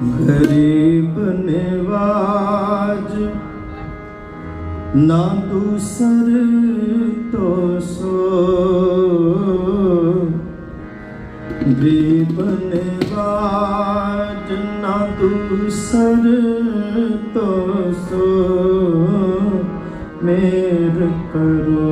ਗਰੀਬ ਨਿਵਾਜ ਨਾ ਦੂਸਰ ਤੋ ਸੋ ਗਰੀਬ ਨਿਵਾਜ ਨਾ ਦੂਸਰ ਤੋ ਸੋ ਮੇਰ ਕਰੋ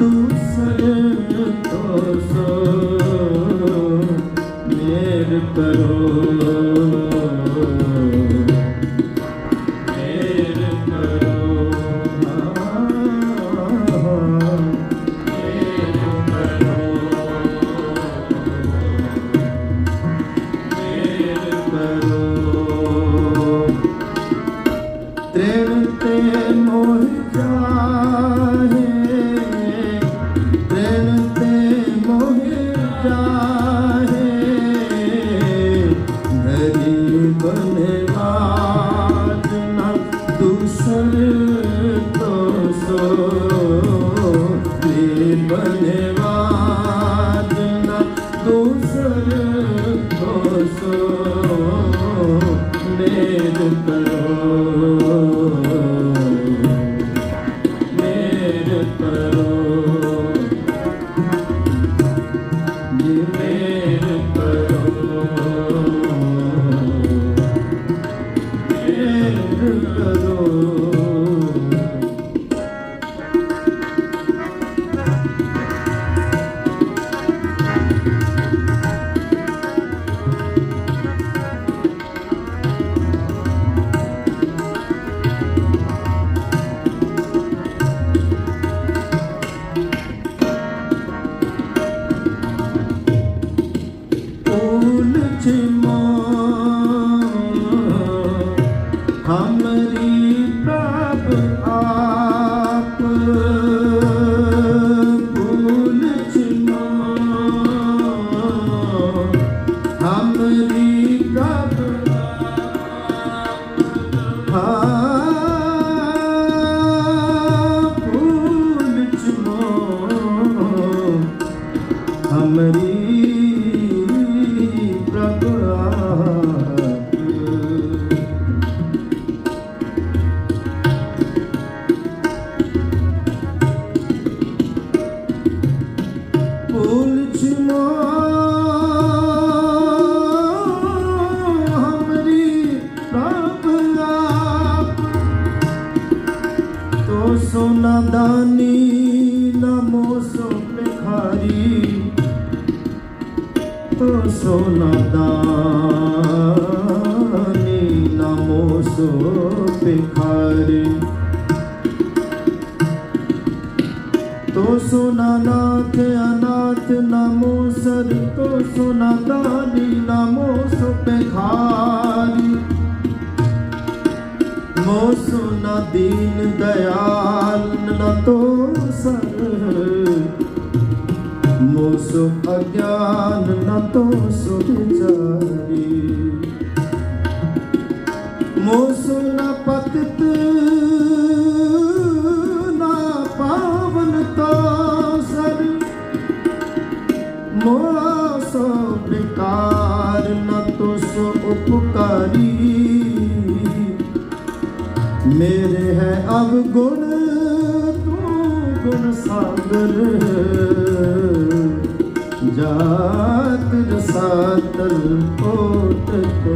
ਨਾ to तो सोना दानी नमो सो भिखारी तो सोना दानी नमो सो भिखारी तो सोना नाथ अनाथ नमो सर तो सोना दानी नमो सो ਮੋਸੂ ਨਾ ਦੀਨ ਦਿਆਲ ਨਾ ਤੋ ਸਰ। ਮੋਸੂ ਅਗਿਆਨ, ਨਾ ਤੋ ਸੋ ਵਿਚਾਰੀ ਮੋਸੂ ਨਾ ਪਤਿਤ, ਨਾ ਪਾਵਨ ਤੋ ਸਰ। ਮੋਸੂ ਬਿਕਾਰ ਨਾ ਤੋ ਸੋ ਉਪਕਾਰੀ। ਮੇਰੇ ਹੈ ਅਬ ਗੁਣ ਤੂੰ ਗੁਣ ਸਾਗਰ ਜਾਤ ਰਸਾਤਲ ਕੋਟ ਤੇ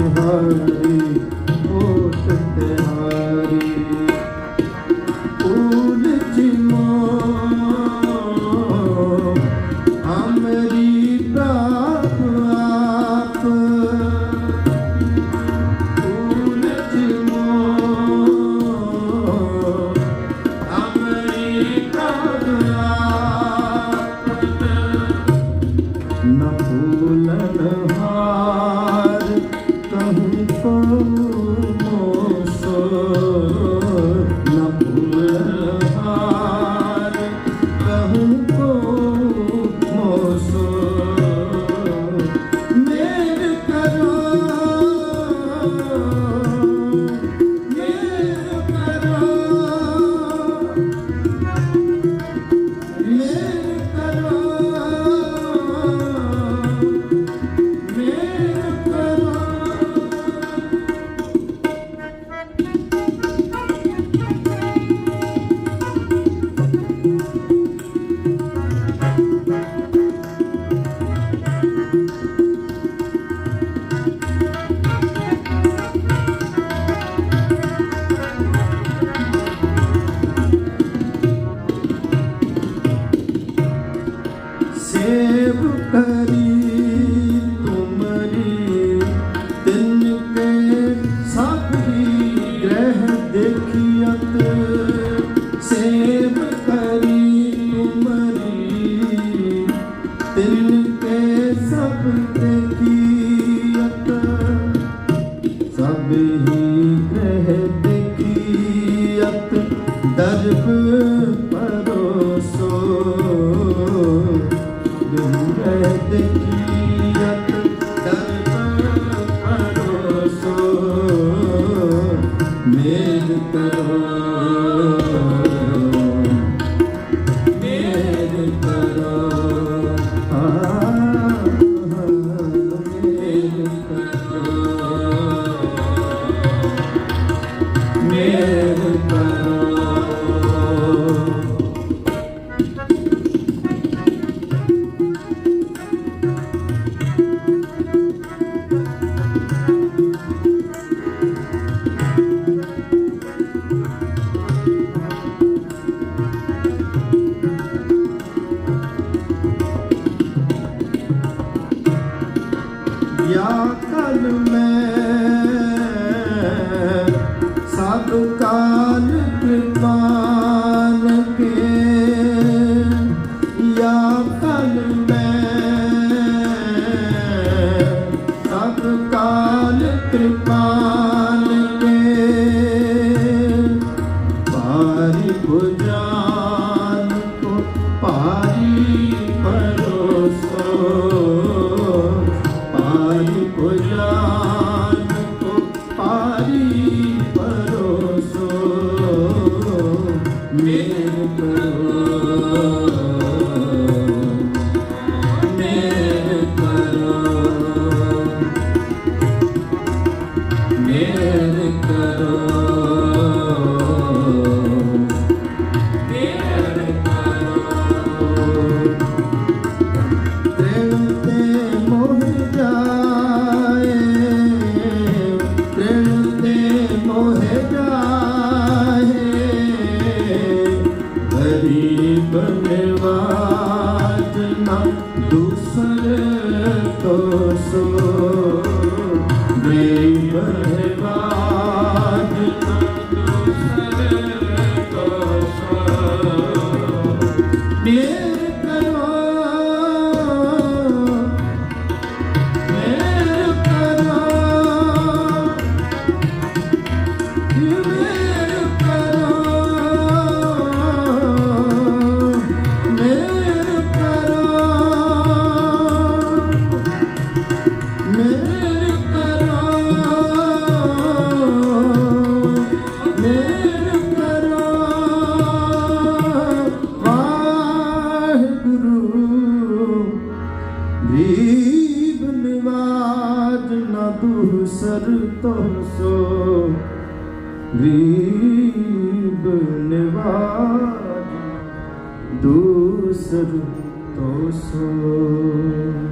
you. ਕਲ ਮੈਂ। ਸਭ ਕਾਲ ਨਾ ਦੂਸਰੇ ਕੋ ਸੋ। ਬੇਬਰ ਸਭ ਤੋਂ ਸੋ